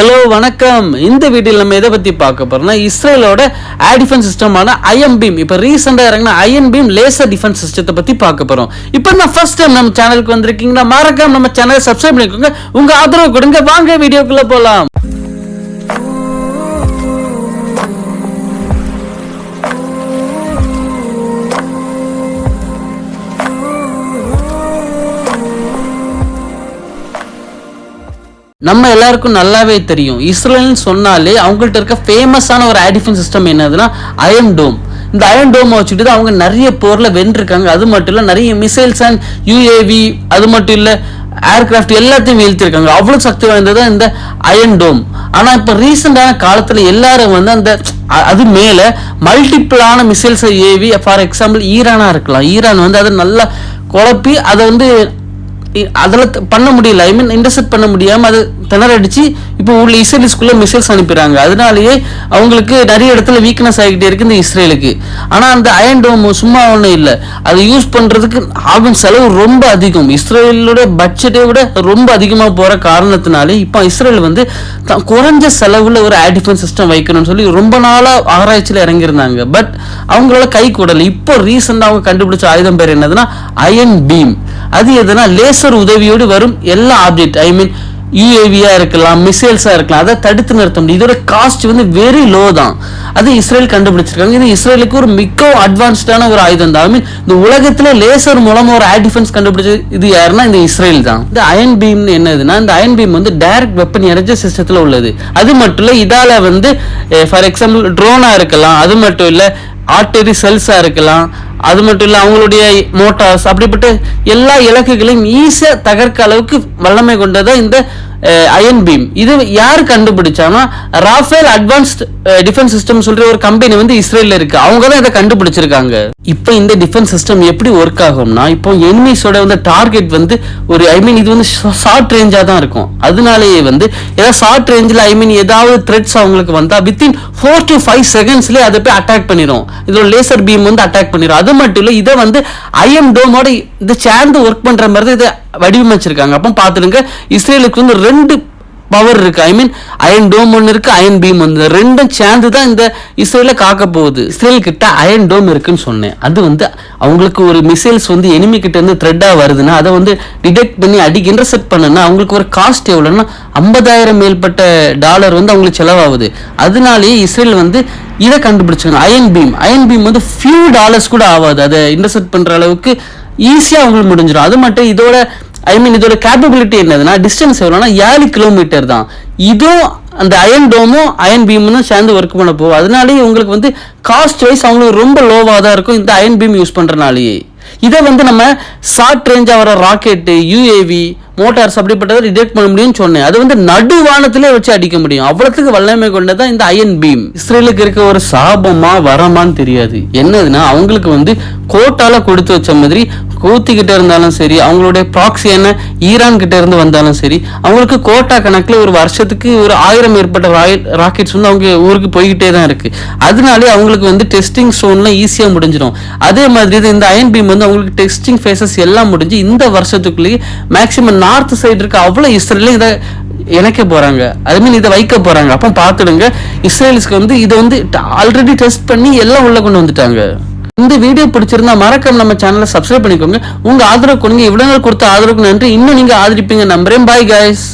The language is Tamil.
ஹலோ வணக்கம். இந்த வீடியோவில் நம்ம எதை பற்றி பார்க்க போகிறோம்னா இஸ்ரேலோட ஏர் டிஃபென்ஸ் சிஸ்டமான ஐஎம் பீம் இப்போ ரீசெண்டாக இறங்கின ஐஎன் பீம் லேசர் டிஃபென்ஸ் சிஸ்டத்தை பற்றி பார்க்க போகிறோம் இப்போ நான் ஃபர்ஸ்ட் டைம் நம்ம சேனலுக்கு வந்திருக்கீங்கன்னா மறக்காம நம்ம சேனலை சப்ஸ்கிரைப் பண்ணிக்கோங்க. உங்கள் ஆதரவு கொடுங்க. வாங்க வீடியோக்குள்ளே போகலாம் நம்ம எல்லாருக்கும் நல்லாவே தெரியும். இஸ்ரேல்னு சொன்னாலே அவங்கள்ட்ட இருக்க ஃபேமஸான ஒரு ஆடிஃபன் சிஸ்டம் என்னதுன்னா அயன் டோம் இந்த அயன் டோமை வச்சுட்டு தான் அவங்க நிறைய போரில் வென்றிருக்காங்க. அது மட்டும் இல்லை நிறைய மிசைல்ஸ் அண்ட் யூஏவி அது மட்டும் இல்லை ஏர்கிராஃப்ட் எல்லாத்தையும் வீழ்த்திருக்காங்க. அவ்வளோ சக்தி வாய்ந்தது இந்த அயன் டோம் ஆனால் இப்போ ரீசெண்டான காலத்தில் எல்லாரும் வந்து அந்த அது மேலே மல்டிபிளான மிசைல்ஸை ஏவி ஃபார் எக்ஸாம்பிள் ஈரானாக இருக்கலாம். ஈரான் வந்து அதை நல்லா குழப்பி அதை வந்து அதில் பண்ண முடியல. ஐ மீன் இன்டர்செப்ட் பண்ண முடியாமல் அது திணறடிச்சு இப்போ உள்ள இஸ்ரேலிஸ்குள்ள மிசைல்ஸ் அனுப்பிடுறாங்க அதனாலேயே அவங்களுக்கு நிறைய இடத்துல வீக்னஸ் ஆகிக்கிட்டே இருக்கு இந்த இஸ்ரேலுக்கு. ஆனா அந்த அயன் டோம் சும்மா ஒன்றும் இல்லை. அதை யூஸ் பண்றதுக்கு ஆகும் செலவு ரொம்ப அதிகம். இஸ்ரேலோட பட்ஜெட்டை விட ரொம்ப அதிகமாக போற காரணத்தினாலே இப்போ இஸ்ரேல் வந்து த- குறைஞ்ச செலவுல ஒரு ஏர் டிஃபென்ஸ் சிஸ்டம் வைக்கணும்னு சொல்லி ரொம்ப நாளா ஆராய்ச்சியில் இறங்கியிருந்தாங்க. பட் அவங்களால கை கூடல. இப்போ ரீசெண்டாக அவங்க கண்டுபிடிச்ச ஆயுதம் பேர் என்னதுன்னா அயன் பீம் அது எதுனா லேசர் உதவியோடு வரும் எல்லா ஆப்ஜெக்ட் ஐ மீன் யூஏவியாக இருக்கலாம் மிசைல்ஸாக இருக்கலாம் அதை தடுத்து நிறுத்த முடியும். இதோட காஸ்ட் வந்து வெரி லோ தான். அது இஸ்ரேல் கண்டுபிடிச்சிருக்காங்க. இது இஸ்ரேலுக்கு ஒரு மிக அட்வான்ஸ்டான ஒரு ஆயுதம் தான். ஐ மீன் இந்த உலகத்தில் லேசர் மூலமாக ஒரு ஏர் டிஃபென்ஸ் கண்டுபிடிச்சது இது யாருன்னா இந்த இஸ்ரேல் தான். இந்த அயன் பீம்னு என்னதுன்னா இந்த அயன் பீம் வந்து டைரக்ட் வெப்பன் எனர்ஜி சிஸ்டத்தில் உள்ளது. அது மட்டும் இல்லை இதால் வந்து ஃபார் எக்ஸாம்பிள் ட்ரோனாக இருக்கலாம். அது மட்டும் இல்லை ஆர்டரி செல்ஸாக இருக்கலாம். அது மட்டும் இல்லை அவங்களுடைய மோட்டார்ஸ் அப்படிப்பட்ட எல்லா இலக்குகளையும் ஈஸியாக தகர்க்க அளவுக்கு வல்லமை கொண்டதா இந்த அயன் பீம் இது யார் கண்டுபிடிச்சானா ராஃபேல் அட்வான்ஸ்ட் டிஃபென்ஸ் சிஸ்டம் சொல்ற ஒரு கம்பெனி வந்து இஸ்ரேல்ல இருக்கு. அவங்க தான் இதை கண்டுபிடிச்சிருக்காங்க. இப்போ இந்த டிஃபென்ஸ் சிஸ்டம் எப்படி ஒர்க் ஆகும்னா இப்போ எனிமிஸோட வந்து டார்கெட் வந்து ஒரு ஐ மீன் இது வந்து ஷார்ட் ரேஞ்சா தான் இருக்கும். அதனாலேயே வந்து ஏதாவது ஷார்ட் ரேஞ்சில் ஐ மீன் ஏதாவது த்ரெட்ஸ் அவங்களுக்கு வந்தா வித்தின் ஃபோர் டு ஃபைவ் செகண்ட்ஸ்லேயே அதை போய் அட்டாக் பண்ணிடும் இதோட லேசர் பீம் வந்து அட்டாக் பண்ணிடும் அது மட்டும் இல்லை இதை வந்து ஐஎம் டோமோட இந்த சேர்ந்து ஒர்க் பண்ற மாதிரி தான் இதை வடிவமைச்சிருக்காங்க. அப்போ பார்த்துடுங்க இஸ்ரேலுக்கு வந்து ரெண்டு பவர் இருக்கு. ஐ மீன் அயன் டோம் ஒன்று இருக்கு அயன் பீம் வந்து ரெண்டும் சேர்ந்து தான் இந்த இஸ்ரேல காக்க போகுது. இஸ்ரேல் கிட்ட அயன் டோம் இருக்குன்னு சொன்னேன். அது வந்து அவங்களுக்கு ஒரு மிசைல்ஸ் வந்து எனிமி கிட்ட இருந்து த்ரெட்டாக வருதுன்னா அதை வந்து டிடெக்ட் பண்ணி அடிக்க இன்டர்செப்ட் பண்ணுன்னா அவங்களுக்கு ஒரு காஸ்ட் எவ்வளோன்னா ஐம்பதாயிரம் மேற்பட்ட டாலர் வந்து அவங்களுக்கு செலவாகுது. அதனாலேயே இஸ்ரேல் வந்து இதை கண்டுபிடிச்சாங்க அயன் பீம் அயன் பீம் வந்து ஃபியூ டாலர்ஸ் கூட ஆகாது. அதை இன்டர்செப்ட் பண்ணுற அளவுக்கு ஈஸியாக அவங்களுக்கு முடிஞ்சிடும் அது மட்டும் இதோட ஐ மீன் இதோட கேப்பபிலிட்டி என்னதுன்னா டிஸ்டன்ஸ் எவ்வளோனா ஏழு கிலோமீட்டர் தான். இதுவும் அந்த அயன் டோமும் அயன் பீமும் சேர்ந்து ஒர்க் பண்ண போகும் அதனாலேயே உங்களுக்கு வந்து காஸ்ட் வைஸ் அவங்களுக்கு ரொம்ப லோவாக தான் இருக்கும் இந்த அயன் பீம் யூஸ் பண்ணுறனாலேயே இதை வந்து நம்ம ஷார்ட் ரேஞ்சாக வர ராக்கெட்டு யூஏவி மோட்டார்ஸ் அப்படிப்பட்டதை டிடெக்ட் பண்ண முடியும்னு சொன்னேன். அது வந்து நடுவானத்திலே வச்சு அடிக்க முடியும். அவ்வளவுக்கு வல்லமை கொண்டதான் இந்த அயன் பீம் இஸ்ரேலுக்கு இருக்க ஒரு சாபமா வரமான்னு தெரியாது. என்னதுன்னா அவங்களுக்கு வந்து கோட்டால கொடுத்து வச்ச மாதிரி கூத்திக்கிட்டே இருந்தாலும் சரி அவங்களுடைய ப்ராக்ஸி என்ன ஈரான் கிட்ட இருந்து வந்தாலும் சரி அவங்களுக்கு கோட்டா கணக்கில் ஒரு வருஷத்துக்கு ஒரு ஆயிரம் மேற்பட்ட ராக்கெட்ஸ் வந்து அவங்க ஊருக்கு போய்கிட்டே தான் இருக்கு. அதனாலே அவங்களுக்கு வந்து டெஸ்டிங் ஸ்டோன்லாம் ஈஸியாக முடிஞ்சிடும். அதே மாதிரி இந்த அயன் பீம் வந்து அவங்களுக்கு டெஸ்டிங் ஃபேஸஸ் எல்லாம் முடிஞ்சு இந்த வருஷத்துக்குள்ளேயே மேக்சிமம் நார்த் சைடு இருக்க அவ்வளோ இஸ்ரேல இதை இணைக்க போறாங்க. ஐ மீன் இதை வைக்க போறாங்க. அப்போ பார்த்துடுங்க. இஸ்ரேல்ஸ்க்கு வந்து இதை வந்து ஆல்ரெடி டெஸ்ட் பண்ணி எல்லாம் உள்ள கொண்டு வந்துட்டாங்க. இந்த வீடியோ பிடிச்சிருந்தா மறக்காம நம்ம சேனலை சப்ஸ்கிரைப் பண்ணிக்கோங்க. உங்க ஆதரவு கொடுங்க. இவ்வளவு நாள் கொடுத்த ஆதரவுக்கு நன்றி. இன்னும் நீங்க ஆதரிப்பீங்க நம்புறேன். Bye guys